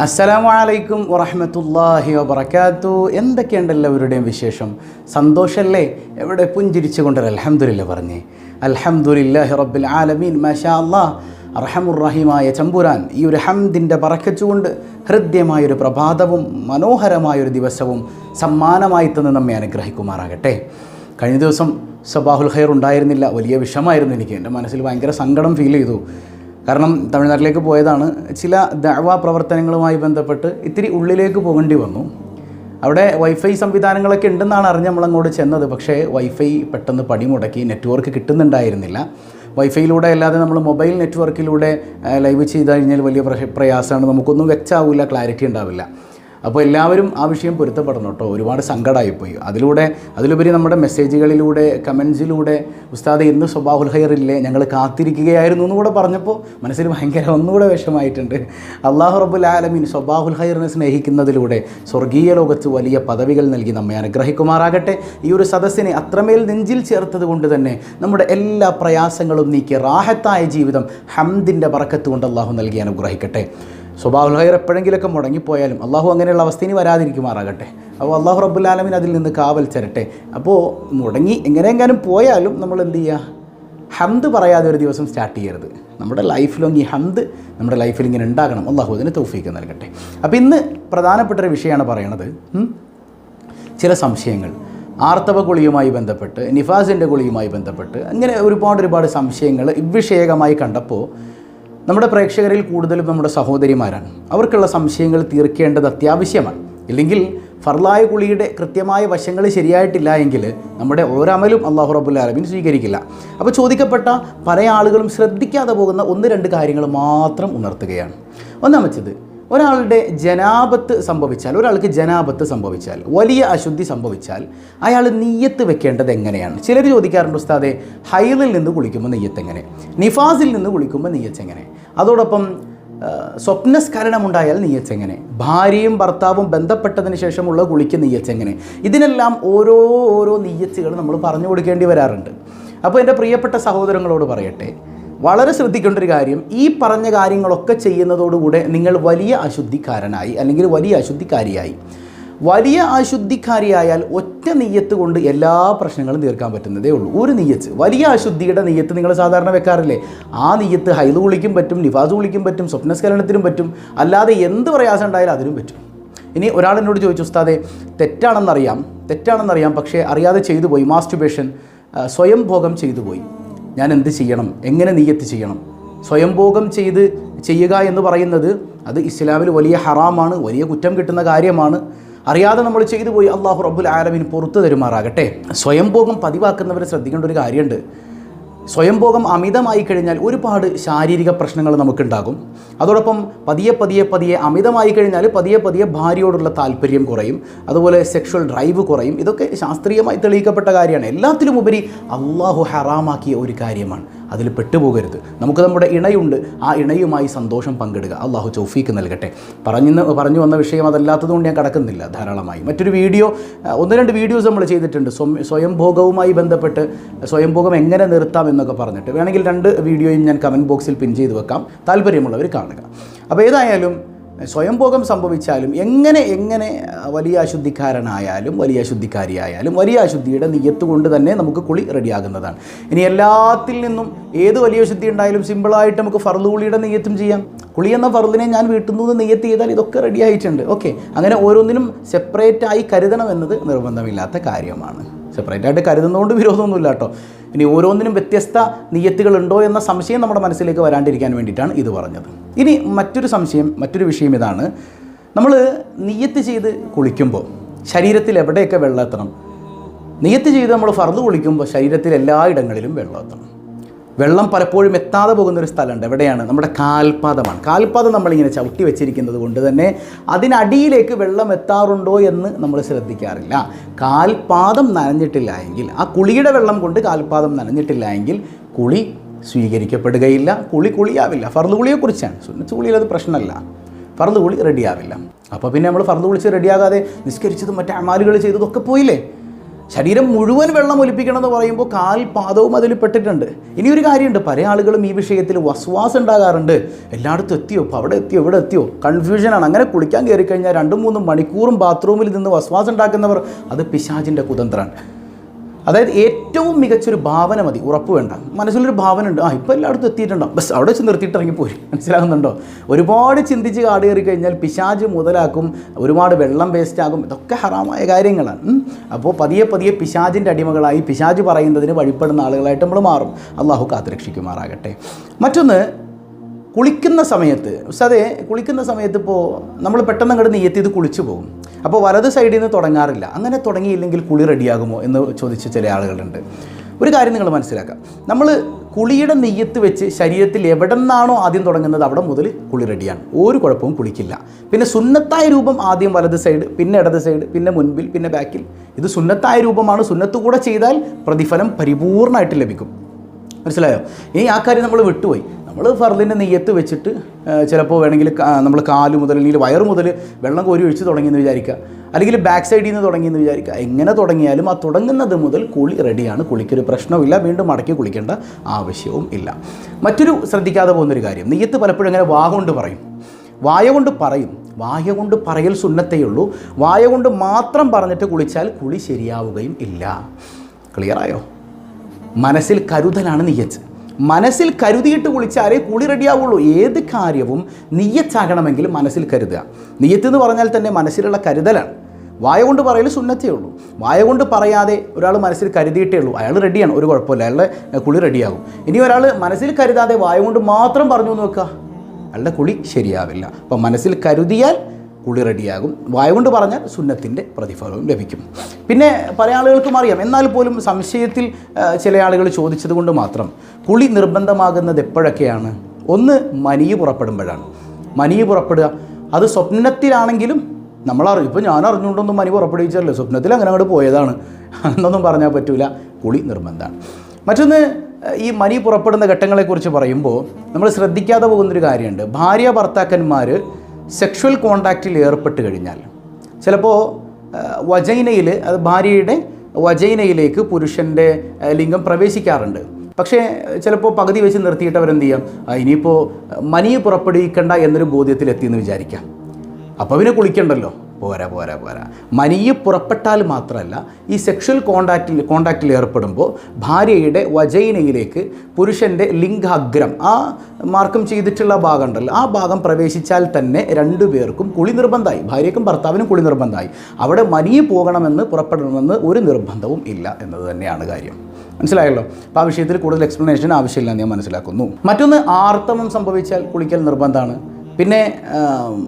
അസ്സലാമു അലൈക്കും വറഹമത്തല്ലാഹി വബർക്കാത്തു എന്തൊക്കെയുണ്ട് എല്ലാവരുടെയും വിശേഷം? സന്തോഷമല്ലേ എവിടെ പുഞ്ചിരിച്ചു കൊണ്ടൊരു അലഹമുല്ല പറഞ്ഞേ. അൽഹംദുലില്ലാഹി റബ്ബിൽ ആലമീൻ. മാഷാ അല്ലാഹ് അർഹമുറഹിമായ ചമ്പുരാൻ ഈ ഒരു ഹംദിന്റെ പറക്കച്ചുകൊണ്ട് ഹൃദ്യമായൊരു പ്രഭാതവും മനോഹരമായൊരു ദിവസവും സമ്മാനമായി തന്ന് നമ്മെ അനുഗ്രഹിക്കുമാറാകട്ടെ. കഴിഞ്ഞ ദിവസം സബാഹുൽ ഖൈർ ഉണ്ടായിരുന്നില്ല. വലിയ വിഷമായിരുന്നു എനിക്ക്. എന്റെ മനസ്സിൽ ഭയങ്കര സങ്കടം ഫീൽ ചെയ്തു. കാരണം തമിഴ്നാട്ടിലേക്ക് പോയതാണ്. ചില ദഅവ പ്രവർത്തനങ്ങളുമായി ബന്ധപ്പെട്ട് ഇത്തിരി ഉള്ളിലേക്ക് പോകേണ്ടി വന്നു. അവിടെ വൈഫൈ സംവിധാനങ്ങളൊക്കെ ഉണ്ടെന്നാണ് അറിഞ്ഞ് നമ്മളങ്ങോട്ട് ചെന്നത്. പക്ഷേ വൈഫൈ പെട്ടെന്ന് പണി മുടക്കി നെറ്റ്വർക്ക് കിട്ടുന്നുണ്ടായിരുന്നില്ല. വൈഫൈയിലൂടെ അല്ലാതെ നമ്മൾ മൊബൈൽ നെറ്റ്വർക്കിലൂടെ ലൈവ് ചെയ്ത് കഴിഞ്ഞാൽ വലിയ പ്രയാസമാണ്. നമുക്കൊന്നും വെച്ചാവില്ല ക്ലാരിറ്റി ഉണ്ടാവില്ല. അപ്പോൾ എല്ലാവരും ആ വിഷയം പൊരുത്തപ്പെടണം കേട്ടോ. ഒരുപാട് സങ്കടമായിപ്പോയി. അതിലൂടെ അതിലുപരി നമ്മുടെ മെസ്സേജുകളിലൂടെ കമൻസിലൂടെ ഉസ്താദ് എന്ന് സ്വഭാവുൽ ഹൈർ ഇല്ലേ? ഞങ്ങൾ കാത്തിരിക്കുകയായിരുന്നു എന്ന് കൂടെ പറഞ്ഞപ്പോൾ മനസ്സിൽ ഭയങ്കര ഒന്നുകൂടെ വിഷമായിട്ടുണ്ട് അള്ളാഹു റബ്ബുൽ ആലമീൻ സ്വബാഹുൽ ഹൈറിനെ സ്നേഹിക്കുന്നതിലൂടെ സ്വർഗീയ ലോകത്ത് വലിയ പദവികൾ നൽകി നമ്മെ അനുഗ്രഹിക്കുമാറാകട്ടെ. ഈ ഒരു സദസ്സിനെ അത്രമേൽ നെഞ്ചിൽ ചേർത്തത് കൊണ്ട് തന്നെ നമ്മുടെ എല്ലാ പ്രയാസങ്ങളും നീക്കി റാഹത്തായ ജീവിതം ഹംദിന്റെ പറക്കത്ത് കൊണ്ട് അള്ളാഹു നൽകി അനുഗ്രഹിക്കട്ടെ. സ്വഭാവ ഹൈർ എപ്പോഴെങ്കിലുമൊക്കെ മുടങ്ങിപ്പോയാലും അള്ളാഹു അങ്ങനെയുള്ള ഇനി വരാതിരിക്കുമാറാകട്ടെ. അപ്പോൾ അള്ളാഹു റബ്ബുലാലമിൻ അതിൽ നിന്ന് കാവൽ ചരട്ടെ. അപ്പോൾ മുടങ്ങി എങ്ങനെയെങ്കിലും പോയാലും നമ്മൾ എന്ത് ചെയ്യുക? ഹംദ് പറയാതെ ഒരു ദിവസം സ്റ്റാർട്ട് ചെയ്യരുത്. നമ്മുടെ ലൈഫിലും ഈ ഹംദ് നമ്മുടെ ലൈഫിൽ ഇങ്ങനെ ഉണ്ടാകണം. അള്ളാഹു അതിന് തൗഫീക്ക് നൽകട്ടെ. അപ്പോൾ ഇന്ന് പ്രധാനപ്പെട്ട ഒരു വിഷയമാണ് പറയണത് ചില സംശയങ്ങൾ. ആർത്തവ ഗുളിയുമായി ബന്ധപ്പെട്ട് നിഫാസിന്റെ ഗുളിയുമായി ബന്ധപ്പെട്ട് അങ്ങനെ ഒരുപാട് ഒരുപാട് സംശയങ്ങൾ വിഷയകമായി കണ്ടപ്പോൾ നമ്മുടെ പ്രേക്ഷകരിൽ കൂടുതലും നമ്മുടെ സഹോദരിമാരാണ്. അവർക്കുള്ള സംശയങ്ങൾ തീർക്കേണ്ടത് അത്യാവശ്യമാണ്. ഇല്ലെങ്കിൽ ഫർലായ കുളിയുടെ കൃത്യമായ വശങ്ങൾ ശരിയായിട്ടില്ല എങ്കിൽ നമ്മുടെ ഓരമലും അള്ളാഹു റബുല്ല ആലമീൻ സ്വീകരിക്കില്ല. അപ്പോൾ ചോദിക്കപ്പെട്ട പല ആളുകളും ശ്രദ്ധിക്കാതെ പോകുന്ന ഒന്ന് രണ്ട് കാര്യങ്ങൾ മാത്രം ഉണർത്തുകയാണ്. ഒന്നാമത്തത് ഒരാളുടെ ജനാപത്ത് സംഭവിച്ചാൽ ഒരാൾക്ക് ജനാപത്ത് സംഭവിച്ചാൽ വലിയ അശുദ്ധി സംഭവിച്ചാൽ അയാൾ നെയ്യത്ത് വെക്കേണ്ടത് എങ്ങനെയാണ്? ചിലർ ചോദിക്കാറുണ്ട് ഉസ്താദെ ഹൈലിൽ നിന്ന് കുളിക്കുമ്പോൾ നെയ്യത്ത് എങ്ങനെ നിഫാസിൽ നിന്ന് കുളിക്കുമ്പോൾ നെയ്യത്ത് എങ്ങനെ അതോടൊപ്പം സ്വപ്നസ്കരണമുണ്ടായാൽ നെയ്യച്ചെങ്ങനെ ഭാര്യയും ഭർത്താവും ബന്ധപ്പെട്ടതിന് ശേഷമുള്ള കുളിക്ക് നെയ്യത്ത് എങ്ങനെ ഇതിനെല്ലാം ഓരോ ഓരോ നെയ്യത്തുകൾ നമ്മൾ പറഞ്ഞു കൊടുക്കേണ്ടി വരാറുണ്ട്. അപ്പോൾ എന്റെ പ്രിയപ്പെട്ട സഹോദരങ്ങളോട് പറയട്ടെ വളരെ ശ്രദ്ധിക്കേണ്ട ഒരു കാര്യം ഈ പറഞ്ഞ കാര്യങ്ങളൊക്കെ ചെയ്യുന്നതോടുകൂടെ നിങ്ങൾ വലിയ അശുദ്ധിക്കാരനായി അല്ലെങ്കിൽ വലിയ അശുദ്ധിക്കാരിയായി. വലിയ അശുദ്ധിക്കാരിയായാൽ ഒറ്റ നെയ്യത്ത് കൊണ്ട് എല്ലാ പ്രശ്നങ്ങളും തീർക്കാൻ പറ്റുന്നതേ ഉള്ളൂ. ഒരു നെയ്യത്ത് വലിയ അശുദ്ധിയുടെ നെയ്യത്ത് നിങ്ങൾ സാധാരണ വെക്കാറില്ലേ? ആ നെയ്യത്ത് ഹൈദ് കുളിക്കും പറ്റും നിവാസ് കുളിക്കും പറ്റും സ്വപ്നസ്ഖലനത്തിനും പറ്റും. അല്ലാതെ എന്ത് പ്രയാസം ഉണ്ടായാലും അതിനും പറ്റും. ഇനി ഒരാൾ എന്നോട് ചോദിച്ചു ഉസ്താദെ തെറ്റാണെന്നറിയാം തെറ്റാണെന്നറിയാം പക്ഷേ അറിയാതെ ചെയ്തു പോയി മാസ്റ്റുബേഷൻ സ്വയം ഭോഗം ചെയ്തു പോയി. ഞാൻ എന്ത് ചെയ്യണം? എങ്ങനെ നീയത്ത് ചെയ്യണം? സ്വയംഭോഗം ചെയ്ത് ചെയ്യുക എന്ന് പറയുന്നത് അത് ഇസ്ലാമിൽ വലിയ ഹറാമാണ് വലിയ കുറ്റം കിട്ടുന്ന കാര്യമാണ്. അറിയാതെ നമ്മൾ ചെയ്തു പോയി അള്ളാഹു റബ്ബുൽ ആലമിന് പുറത്തു തരുമാറാകട്ടെ. സ്വയംഭോഗം പതിവാക്കുന്നവർ ശ്രദ്ധിക്കേണ്ട ഒരു കാര്യമുണ്ട്. സ്വയംഭോഗം അമിതമായി കഴിഞ്ഞാൽ ഒരുപാട് ശാരീരിക പ്രശ്നങ്ങൾ നമുക്കുണ്ടാകും. അതോടൊപ്പം പതിയെ പതിയെ പതിയെ അമിതമായി കഴിഞ്ഞാൽ പതിയെ പതിയെ ഭാര്യയോടുള്ള താല്പര്യം കുറയും. അതുപോലെ സെക്ഷൽ ഡ്രൈവ് കുറയും. ഇതൊക്കെ ശാസ്ത്രീയമായി തെളിയിക്കപ്പെട്ട കാര്യമാണ്. എല്ലാത്തിലും ഉപരി അള്ളാഹു ഹറാമാക്കിയ ഒരു കാര്യമാണ്. അതിൽ പെട്ടുപോകരുത്. നമുക്ക് നമ്മുടെ ഇണയുണ്ട്. ആ ഇണയുമായി സന്തോഷം പങ്കിടുക. അള്ളാഹു ചൗഫീക്ക് നൽകട്ടെ. പറഞ്ഞു പറഞ്ഞു വന്ന വിഷയം അതല്ലാത്തതുകൊണ്ട് ഞാൻ കടക്കുന്നില്ല ധാരാളമായി. മറ്റൊരു വീഡിയോ ഒന്ന് രണ്ട് വീഡിയോസ് നമ്മൾ ചെയ്തിട്ടുണ്ട്. സ്വം- സ്വയംഭോഗവുമായി ബന്ധപ്പെട്ട് സ്വയംഭോഗം എങ്ങനെ നിർത്താം എന്നൊക്കെ പറഞ്ഞിട്ട്. വേണമെങ്കിൽ രണ്ട് വീഡിയോയും ഞാൻ കമന്റ് ബോക്സിൽ പിൻ ചെയ്ത് വെക്കാം. താല്പര്യമുള്ളവർ കാണുക. അപ്പോൾ ഏതായാലും സ്വയംഭോഗം സംഭവിച്ചാലും എങ്ങനെ എങ്ങനെ വലിയ അശുദ്ധിക്കാരനായാലും വലിയ അശുദ്ധിക്കാരിയായാലും വലിയ അശുദ്ധിയുടെ നെയ്യത്ത് കൊണ്ട് തന്നെ നമുക്ക് കുളി റെഡിയാകുന്നതാണ്. ഇനി എല്ലാത്തിൽ നിന്നും ഏത് വലിയ അശുദ്ധി ഉണ്ടായാലും സിമ്പിളായിട്ട് നമുക്ക് ഫർദ് കുളിയുടെ നെയ്യത്തും ചെയ്യാം. കുളി എന്ന ഫർദിനെ ഞാൻ വീട്ടിൽ നിന്ന് നെയ്യത്ത് ചെയ്താൽ ഇതൊക്കെ റെഡി ആയിട്ടുണ്ട്. ഓക്കെ അങ്ങനെ ഓരോന്നിനും സെപ്പറേറ്റായി കരുതണം എന്നത് നിർബന്ധമില്ലാത്ത കാര്യമാണ്. സെപ്പറേറ്റ് ആയിട്ട് കരുതുന്നതുകൊണ്ട് വിരോധമൊന്നുമില്ല കേട്ടോ. ഇനി ഓരോന്നിനും വ്യത്യസ്ത നിയത്തികളുണ്ടോ എന്ന സംശയം നമ്മുടെ മനസ്സിലേക്ക് വരാണ്ടിരിക്കാൻ വേണ്ടിയിട്ടാണ് ഇത് പറഞ്ഞത്. ഇനി മറ്റൊരു സംശയം മറ്റൊരു വിഷയം ഇതാണ്. നമ്മൾ നിയത്ത് ചെയ്ത് കുളിക്കുമ്പോൾ ശരീരത്തിൽ എവിടെയൊക്കെ വെള്ളം എത്തണം? നിയത്ത് ചെയ്ത് നമ്മൾ ഫർദ് കുളിക്കുമ്പോൾ ശരീരത്തിൽ എല്ലായിടങ്ങളിലും വെള്ളം എത്തണം. വെള്ളം പലപ്പോഴും എത്താതെ പോകുന്ന ഒരു സ്ഥലമുണ്ട്. എവിടെയാണ്? നമ്മുടെ കാൽപാദമാണ്. കാൽപാദം നമ്മളിങ്ങനെ ചവിട്ടി വെച്ചിരിക്കുന്നത് കൊണ്ട് തന്നെ അതിനടിയിലേക്ക് വെള്ളം എത്താറുണ്ടോ എന്ന് നമ്മൾ ശ്രദ്ധിക്കാറില്ല. കാൽപാദം നനഞ്ഞിട്ടില്ല എങ്കിൽ ആ കുളിയുടെ വെള്ളം കൊണ്ട് കാൽപാദം നനഞ്ഞിട്ടില്ല എങ്കിൽ കുളി സ്വീകരിക്കപ്പെടുകയില്ല. കുളി കുളിയാവില്ല. ഫർദ് കുളിയെക്കുറിച്ചാണ്. സുന്നത്ത് കുളിയിൽ അത് പ്രശ്നമല്ല. ഫർദ് കുളി റെഡിയാവില്ല. അപ്പോൾ പിന്നെ നമ്മൾ ഫർദ് കുളിച്ച് റെഡിയാകാതെ നിസ്കരിച്ചതും മറ്റേ അമാലുകൾ ചെയ്തതൊക്കെ പോയില്ലേ? ശരീരം മുഴുവൻ വെള്ളം ഒലിപ്പിക്കണം എന്ന് പറയുമ്പോൾ കാൽ പാദവും അതിൽ പെട്ടിട്ടുണ്ട്. ഇനിയൊരു കാര്യമുണ്ട്. പല ആളുകളും ഈ വിഷയത്തിൽ വസ്വാസം ഉണ്ടാകാറുണ്ട്. എല്ലായിടത്തും എത്തിയോ? ഇപ്പോൾ അവിടെ എത്തിയോ? ഇവിടെ എത്തിയോ? കൺഫ്യൂഷനാണ് അങ്ങനെ കുളിക്കാൻ കയറി കഴിഞ്ഞാൽ രണ്ടും മൂന്നും മണിക്കൂറും ബാത്റൂമിൽ നിന്ന് വസ്വാസം ഉണ്ടാക്കുന്നവർ അത് പിശാചിന്റെ കുതന്ത്രമാണ് അതായത് ഏറ്റവും മികച്ചൊരു ഭാവന മതി ഉറപ്പ് വേണ്ട. മനസ്സിലൊരു ഭാവന ഉണ്ട്. ആ ഇപ്പോൾ എല്ലായിടത്തും എത്തിയിട്ടുണ്ടാവും ബസ് അവിടെ വെച്ച് നിർത്തിയിട്ട് ഇറങ്ങിപ്പോയി മനസ്സിലാകുന്നുണ്ടോ? ഒരുപാട് ചിന്തിച്ച് കാട് കയറി കഴിഞ്ഞാൽ പിശാജ് മുതലാക്കും ഒരുപാട് വെള്ളം വേസ്റ്റ് ആകും. ഇതൊക്കെ ഹറാമായ കാര്യങ്ങളാണ്. അപ്പോൾ പതിയെ പതിയെ പിശാജിന്റെ അടിമകളായി പിശാജ് പറയുന്നതിന് വഴിപ്പെടുന്ന ആളുകളായിട്ട് നമ്മൾ മാറും. അള്ളാഹു കാത്തുരക്ഷിക്കുമാറാകട്ടെ. മറ്റൊന്ന് കുളിക്കുന്ന സമയത്ത്. അതെ കുളിക്കുന്ന സമയത്ത് ഇപ്പോൾ നമ്മൾ പെട്ടെന്ന് അങ്ങോട്ട് നെയ്യത്തി ഇത് കുളിച്ചു പോകും. അപ്പോൾ വലത് സൈഡിൽ നിന്ന് തുടങ്ങാറില്ല. അങ്ങനെ തുടങ്ങിയില്ലെങ്കിൽ കുളി റെഡിയാകുമോ എന്ന് ചോദിച്ച ചില ആളുകളുണ്ട്. ഒരു കാര്യം നിങ്ങൾ മനസ്സിലാക്കാം നമ്മൾ കുളിയുടെ നെയ്യത്ത് വെച്ച് ശരീരത്തിൽ എവിടെ നിന്നാണോ ആദ്യം തുടങ്ങുന്നത് അവിടെ മുതൽ കുളി റെഡിയാണ്. ഒരു കുഴപ്പവും കുളിക്കില്ല. പിന്നെ സുന്നത്തായ രൂപം ആദ്യം വലത് സൈഡ് പിന്നെ ഇടത് സൈഡ് പിന്നെ മുൻപിൽ പിന്നെ ബാക്കിൽ ഇത് സുന്നത്തായ രൂപമാണ്. സുന്നത്ത് കൂടെ ചെയ്താൽ പ്രതിഫലം പരിപൂർണമായിട്ട് ലഭിക്കും. മനസ്സിലായോ? ഇനി ആ കാര്യം നമ്മൾ വിട്ടുപോയി. നമ്മൾ ഫർദിന്റെ നെയ്യത്ത് വെച്ചിട്ട് ചിലപ്പോൾ വേണമെങ്കിൽ നമ്മൾ കാൽ മുതൽ അല്ലെങ്കിൽ വയറ് മുതൽ വെള്ളം കോരി ഒഴിച്ച് തുടങ്ങിയെന്ന് വിചാരിക്കുക. അല്ലെങ്കിൽ ബാക്ക് സൈഡിൽ നിന്ന് തുടങ്ങിയെന്ന് വിചാരിക്കുക. എങ്ങനെ തുടങ്ങിയാലും ആ തുടങ്ങുന്നത് മുതൽ കുളി റെഡിയാണ് കുളിക്കൊരു പ്രശ്നമില്ല വീണ്ടും മടക്കി കുളിക്കേണ്ട ആവശ്യവും ഇല്ല. മറ്റൊരു ശ്രദ്ധിക്കാതെ പോകുന്നൊരു കാര്യം. നെയ്യത്ത് പലപ്പോഴും അങ്ങനെ വാ കൊണ്ട് പറയും. വായ കൊണ്ട് പറയും. വായ കൊണ്ട് പറയൽ സുന്നത്തേ ഉള്ളൂ വായ കൊണ്ട് മാത്രം പറഞ്ഞിട്ട് കുളിച്ചാൽ കുളി ശരിയാവുകയും ഇല്ല. ക്ലിയറായോ മനസ്സിൽ കരുതലാണ് നിയ്യത്ത്. മനസ്സിൽ കരുതിയിട്ട് കുളിച്ചാലേ കുളി റെഡിയാവുള്ളൂ. ഏത് കാര്യവും നീയത്താകണമെങ്കിൽ മനസ്സിൽ കരുതുക. നിയ്യത്ത് എന്ന് പറഞ്ഞാൽ തന്നെ മനസ്സിലുള്ള കരുതലാണ്. വായ കൊണ്ട് പറയൽ സുന്നത്തേ ഉള്ളൂ. വായ കൊണ്ട് പറയാതെ ഒരാൾ മനസ്സിൽ കരുതിയിട്ടേ ഉള്ളൂ. അയാൾ റെഡിയാണ് ഒരു കുഴപ്പമില്ല. അയാളുടെ കുളി റെഡിയാകും. ഇനി ഒരാൾ മനസ്സിൽ കരുതാതെ വായ കൊണ്ട് മാത്രം പറഞ്ഞു നോക്കുക അയാളുടെ കുളി ശരിയാവില്ല. അപ്പം മനസ്സിൽ കരുതിയാൽ കുളി റെഡിയാകും. വായ കൊണ്ട് പറഞ്ഞാൽ സുന്നത്തിന്റെ പ്രതിഫലവും ലഭിക്കും. പിന്നെ പല ആളുകൾക്കും അറിയാം. എന്നാൽ പോലും സംശയത്തിൽ ചില ആളുകൾ ചോദിച്ചത് കൊണ്ട് മാത്രം കുളി നിർബന്ധമാകുന്നത് എപ്പോഴൊക്കെയാണ്? ഒന്ന് മനിയ് പുറപ്പെടുമ്പോഴാണ്. മനിയ് പുറപ്പെടുക. അത് സ്വപ്നത്തിലാണെങ്കിലും നമ്മളറിയും ഇപ്പോൾ ഞാൻ അറിഞ്ഞുകൊണ്ടൊന്നും മനി പുറപ്പെടുവിച്ചല്ലോ സ്വപ്നത്തിൽ അങ്ങനെ അങ്ങോട്ട് പോയതാണ്. എന്നൊന്നും പറഞ്ഞാൽ പറ്റില്ല കുളി നിർബന്ധമാണ്. മറ്റൊന്ന് ഈ മനി പുറപ്പെടുന്ന ഘട്ടങ്ങളെക്കുറിച്ച് പറയുമ്പോൾ നമ്മൾ ശ്രദ്ധിക്കാതെ പോകുന്നൊരു കാര്യമുണ്ട്. ഭാര്യ ഭർത്താക്കന്മാർ സെക്ഷൽ കോണ്ടാക്റ്റിൽ ഏർപ്പെട്ട് കഴിഞ്ഞാൽ ചിലപ്പോൾ വജൈനയിൽ അത് ഭാര്യയുടെ വജൈനയിലേക്ക് പുരുഷന്റെ ലിംഗം പ്രവേശിക്കാറുണ്ട്. പക്ഷേ ചിലപ്പോൾ പകുതി വെച്ച് നിർത്തിയിട്ട് അവരെന്ത് ചെയ്യാം? ഇനിയിപ്പോൾ മനിയെ പുറപ്പെടുവിക്കണ്ട എന്നൊരു ബോധ്യത്തിലെത്തിയെന്ന് വിചാരിക്കാം. അപ്പോൾ പിന്നെ കുളിക്കണ്ടല്ലോ. പോരാ പോരാ പോരാ. മനിയെ പുറപ്പെട്ടാൽ മാത്രമല്ല ഈ സെക്ഷൽ കോണ്ടാക്റ്റിൽ കോണ്ടാക്റ്റിൽ ഏർപ്പെടുമ്പോൾ ഭാര്യയുടെ വജൈനയിലേക്ക് പുരുഷന്റെ ലിംഗാഗ്രം ആ മാർക്കം ചെയ്തിട്ടുള്ള ഭാഗം ഉണ്ടല്ലോ ആ ഭാഗം പ്രവേശിച്ചാൽ തന്നെ രണ്ടു പേർക്കും കുളി നിർബന്ധമായി ഭാര്യയ്ക്കും ഭർത്താവിനും കുളി നിർബന്ധമായി. അവിടെ മനിയെ പോകണമെന്ന് പുറപ്പെടണമെന്ന് ഒരു നിർബന്ധവും ഇല്ല എന്നത് തന്നെയാണ് കാര്യം. മനസ്സിലായല്ലോ? അപ്പോൾ ആ വിഷയത്തിൽ കൂടുതൽ എക്സ്പ്ലനേഷൻ ആവശ്യമില്ല എന്ന് ഞാൻ മനസ്സിലാക്കുന്നു. മറ്റൊന്ന് ആർത്തവം സംഭവിച്ചാൽ കുളിക്കൽ നിർബന്ധമാണ്. പിന്നെ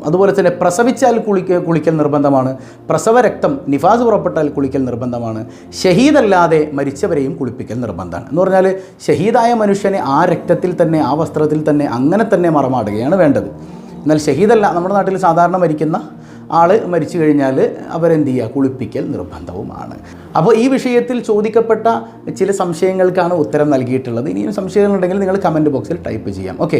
അതുപോലെ തന്നെ പ്രസവിച്ചാൽ കുളിക്ക കുളിക്കൽ നിർബന്ധമാണ്. പ്രസവ രക്തം നിഫാസ് പുറപ്പെട്ടാൽ കുളിക്കൽ നിർബന്ധമാണ്. ഷഹീദല്ലാതെ മരിച്ചവരെയും കുളിപ്പിക്കൽ നിർബന്ധമാണ്. എന്ന് പറഞ്ഞാൽ ഷഹീദായ മനുഷ്യനെ ആ രക്തത്തിൽ തന്നെ ആ വസ്ത്രത്തിൽ തന്നെ അങ്ങനെ തന്നെ മറമാടുകയാണ് വേണ്ടത്. എന്നാൽ ഷഹീദല്ല നമ്മുടെ നാട്ടിൽ സാധാരണ മരിക്കുന്ന ആൾ മരിച്ചു കഴിഞ്ഞാൽ അവരെന്ത് ചെയ്യുക? കുളിപ്പിക്കൽ നിർബന്ധവുമാണ്. അപ്പോൾ ഈ വിഷയത്തിൽ ചോദിക്കപ്പെട്ട ചില സംശയങ്ങൾക്കാണ് ഉത്തരം നൽകിയിട്ടുള്ളത്. ഇനിയും സംശയങ്ങളുണ്ടെങ്കിൽ നിങ്ങൾ കമന്റ് ബോക്സിൽ ടൈപ്പ് ചെയ്യാം. ഓക്കെ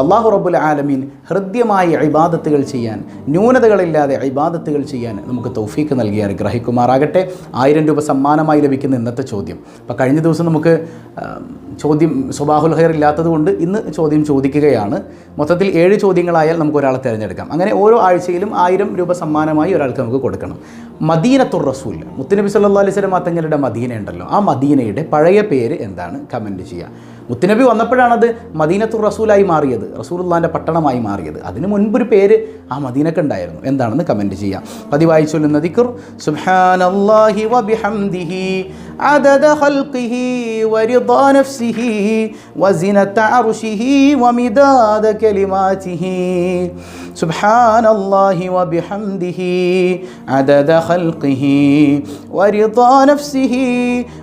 അള്ളാഹു റബ്ബുൽ ആലമീൻ ഹൃദ്യമായി ഇബാദത്തുകൾ ചെയ്യാൻ ന്യൂനതകളില്ലാതെ ഇബാദത്തുകൾ ചെയ്യാൻ നമുക്ക് തൗഫീക്ക് നൽകി അനുഗ്രഹിക്കുമാറാകട്ടെ. ആയിരം രൂപ സമ്മാനമായി ലഭിക്കുന്ന ഇന്നത്തെ ചോദ്യം. അപ്പോൾ കഴിഞ്ഞ ദിവസം നമുക്ക് ചോദ്യം സുബാഹുൽ ഹൈർ ഇല്ലാത്തതുകൊണ്ട് ഇന്ന് ചോദ്യം ചോദിക്കുകയാണ്. മൊത്തത്തിൽ ഏഴ് ചോദ്യങ്ങളായാൽ നമുക്ക് ഒരാളെ തിരഞ്ഞെടുക്കാം. അങ്ങനെ ഓരോ ആഴ്ചയിലും ആയിരം രൂപ സമ്മാനമായി ഒരാൾക്ക് നമുക്ക് കൊടുക്കണം. മദീനത്തുർ റസൂൽ. മുത്തുനബി സല്ലാ അലൈഹി സ്വലം തങ്ങളുടെ മദീന ഉണ്ടല്ലോ ആ മദീനയുടെ പഴയ പേര് എന്താണ്? കമന്റ് ചെയ്യുക. മുത്തുനബി വന്നപ്പോഴാണത് മദീനത്തുർ റസൂലായി മാറിയത് റസൂലുള്ളാൻ്റെ പട്ടണമായി മാറിയത് അതിന് മുൻപൊരു പേര് ആ മദീനക്ക് ഉണ്ടായിരുന്നു എന്താണെന്ന് കമൻറ്റ് ചെയ്യാം പതിവായി ചൊല്ലുന്ന ദിക്ർ സുബ്ഹാനല്ലാഹി വബിഹംദിഹി عدد خلقه ورضا نفسه وزنة عرشه ومداد كلماته سبحان الله وبحمده عدد خلقه ورضا نفسه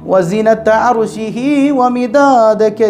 وزنة عرشه ومداد كلماته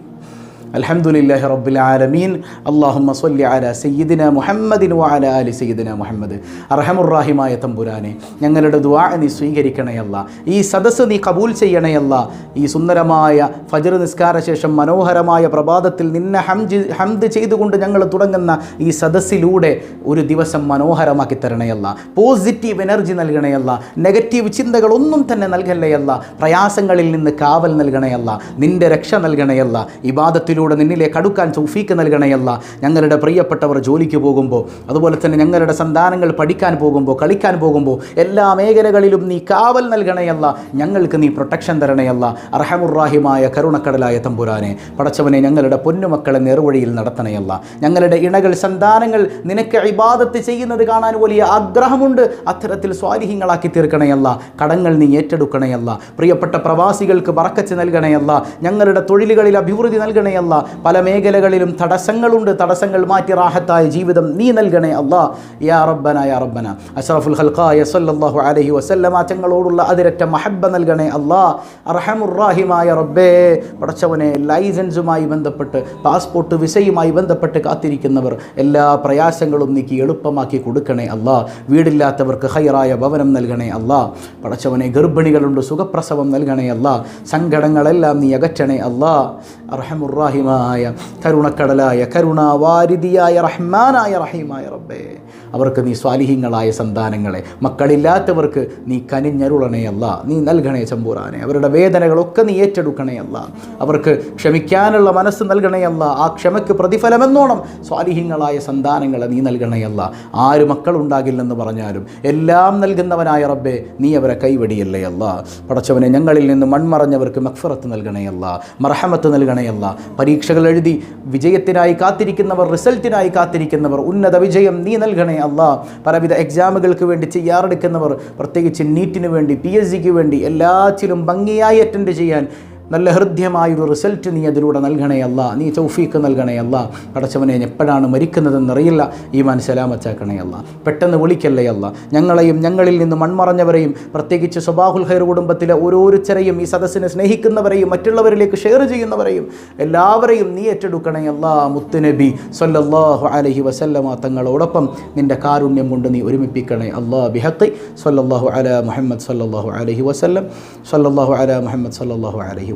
അൽഹംദുലില്ലാഹി റബ്ബിൽ ആലമീൻ. അല്ലാഹുമ്മ സൊല്ലി അലാ സയ്യിദിന മുഹമ്മദിൻ വാല അലി സയ്യിദിന മുഹമ്മദ്. അർഹമുറാഹിമായ തമ്പുരാനെ ഞങ്ങളുടെ ദുആ നീ സ്വീകരിക്കണയല്ല ഈ സദസ്സ് നീ കബൂൽ ചെയ്യണയല്ല ഈ സുന്ദരമായ ഫജർ നിസ്കാര ശേഷം മനോഹരമായ പ്രഭാതത്തിൽ നിന്നെ ഹംജ് ഹംദ് ചെയ്തുകൊണ്ട് ഞങ്ങൾ തുടങ്ങുന്ന ഈ സദസ്സിലൂടെ ഒരു ദിവസം മനോഹരമാക്കി തരണയല്ല പോസിറ്റീവ് എനർജി നൽകണയല്ല നെഗറ്റീവ് ചിന്തകളൊന്നും തന്നെ നൽകണയല്ല പ്രയാസങ്ങളിൽ നിന്ന് കാവൽ നൽകണയല്ല നിന്റെ രക്ഷ നൽകണയല്ല ഇബാദത്തിലൂടെ നിന്നിലേക്ക് അടുക്കാൻ സൗഫീക്ക് നൽകണയല്ല ഞങ്ങളുടെ പ്രിയപ്പെട്ടവർ ജോലിക്ക് പോകുമ്പോൾ അതുപോലെ തന്നെ ഞങ്ങളുടെ സന്താനങ്ങൾ പഠിക്കാൻ പോകുമ്പോൾ കളിക്കാൻ പോകുമ്പോൾ എല്ലാ മേഖലകളിലും നീ കാവൽ നൽകണയല്ല ഞങ്ങൾക്ക് നീ പ്രൊട്ടക്ഷൻ തരണയല്ല അർഹമുറാഹിമായ കരുണക്കടലായ തമ്പുരാനെ പടച്ചവനെ ഞങ്ങളുടെ പൊന്നുമക്കളെ നേർവഴിയിൽ നടത്തണയല്ല ഞങ്ങളുടെ ഇണകൾ സന്താനങ്ങൾ നിനക്ക് ഇബാദത്ത് ചെയ്യുന്നത് കാണാൻ വലിയ ആഗ്രഹമുണ്ട്. അത്തരത്തിൽ സ്വാലിഹ്യങ്ങളാക്കി തീർക്കണയല്ല കടങ്ങൾ നീ ഏറ്റെടുക്കണയല്ല പ്രിയപ്പെട്ട പ്രവാസികൾക്ക് പറക്കച്ച് നൽകണയല്ല ഞങ്ങളുടെ തൊഴിലുകളിൽ അഭിവൃദ്ധി നൽകണയല്ല പല മേഖലകളിലും തടസ്സങ്ങളുണ്ട്. തടസ്സങ്ങൾ മാറ്റി റാഹത്തായ ജീവിതം നീ നൽകണേ അല്ലാ യാ റബ്ബന യാ റബ്ബന. അഷറഫുൽ ഹൽഖായ സല്ലല്ലാഹു അലൈഹി വസല്ലം തങ്ങളോടുള്ള അതിരറ്റ മഹബ്ബ നൽകണേ അല്ലാ അർഹമുറാഹിമായ റബ്ബേ. പടച്ചവനെ ലൈസൻസുമായി ബന്ധപ്പെട്ട് പാസ്പോർട്ട് വിസയുമായി ബന്ധപ്പെട്ട് കാത്തിരിക്കുന്നവർ എല്ലാ പ്രയാസങ്ങളും നീക്കി എളുപ്പമാക്കി കൊടുക്കണേ അല്ലാ വീടില്ലാത്തവർക്ക് ഹൈറായ ഭവനം നൽകണേ അല്ലാ പടച്ചവനെ ഗർഭിണികളുണ്ട് സുഖപ്രസവം നൽകണേ അല്ലാ സങ്കടങ്ങളെല്ലാം നീ അകറ്റണേ അല്ലാ അർഹമുറാഹിമായ കരുണക്കടലായ കരുണാവാരിതിയായ റഹ്മാനായ റഹീമായ റബ്ബേ. അവർക്ക് നീ സ്വാലിഹ്യങ്ങളായ സന്താനങ്ങളെ മക്കളില്ലാത്തവർക്ക് നീ കനിഞ്ഞരുളണേ അല്ല. നീ നൽകണേ ചമ്പൂറാനെ. അവരുടെ വേദനകളൊക്കെ നീ ഏറ്റെടുക്കണേ അല്ല. അവർക്ക് ക്ഷമിക്കാനുള്ള മനസ്സ് നൽകണേ അല്ല. ആ ക്ഷമയ്ക്ക് പ്രതിഫലമെന്നോണം സ്വാലിഹ്യങ്ങളായ സന്താനങ്ങളെ നീ നൽകണേ അല്ല. ആര് മക്കളുണ്ടാകില്ലെന്ന് പറഞ്ഞാലും എല്ലാം നൽകുന്നവനായ റബ്ബെ നീ അവരെ കൈവടിയല്ലേ അല്ല. പടച്ചവനെ ഞങ്ങളിൽ നിന്ന് മൺമറഞ്ഞവർക്ക് മക്ഫറത്ത് നൽകണേ അല്ല. മർഹമത്ത് നൽകണേ അല്ല. പരീക്ഷകൾ എഴുതി വിജയത്തിനായി കാത്തിരിക്കുന്നവർ റിസൾട്ടിനായി കാത്തിരിക്കുന്നവർ ഉന്നത വിജയം നീ നൽകണേ അല്ല. പലവിധ എക്സാമുകൾക്ക് വേണ്ടി ചെയ്യാറെടുക്കുന്നവർ പ്രത്യേകിച്ച് നീറ്റിന് വേണ്ടി പി വേണ്ടി എല്ലാറ്റിലും ഭംഗിയായി അറ്റൻഡ് ചെയ്യാൻ നല്ല ഹൃദ്യമായൊരു റിസൾട്ട് നീ അതിലൂടെ നൽകണേ അല്ല. നീ ചൗഫീക്ക് നൽകണേ അല്ല. പടച്ചവനെ എപ്പോഴാണ് മരിക്കുന്നതെന്നറിയില്ല. ഈ മനസ്സലാമച്ചാക്കണയല്ല പെട്ടെന്ന് വിളിക്കല്ലേ അല്ല. ഞങ്ങളെയും ഞങ്ങളിൽ നിന്ന് മൺമറഞ്ഞവരെയും പ്രത്യേകിച്ച് സ്വബാഹുൽ ഹൈർ കുടുംബത്തിലെ ഓരോരുത്തരെയും ഈ സദസ്സിനെ സ്നേഹിക്കുന്നവരെയും മറ്റുള്ളവരിലേക്ക് ഷെയർ ചെയ്യുന്നവരെയും എല്ലാവരെയും നീ ഏറ്റെടുക്കണേ അല്ല മുത്തുനബി സൊല്ലാഹു അലഹി വസല്ലമ തങ്ങളോടൊപ്പം നിന്റെ കാരുണ്യം കൊണ്ട് നീ ഒരുമിപ്പിക്കണേ അള്ളാ ബിഹത്തി സൊല്ലാഹു അല മുഹമ്മദ് സല്ലാഹു അലഹി വസല്ലം. സൊല്ലാഹു അല മുഹമ്മദ് സല്ലാഹു അലൈഹി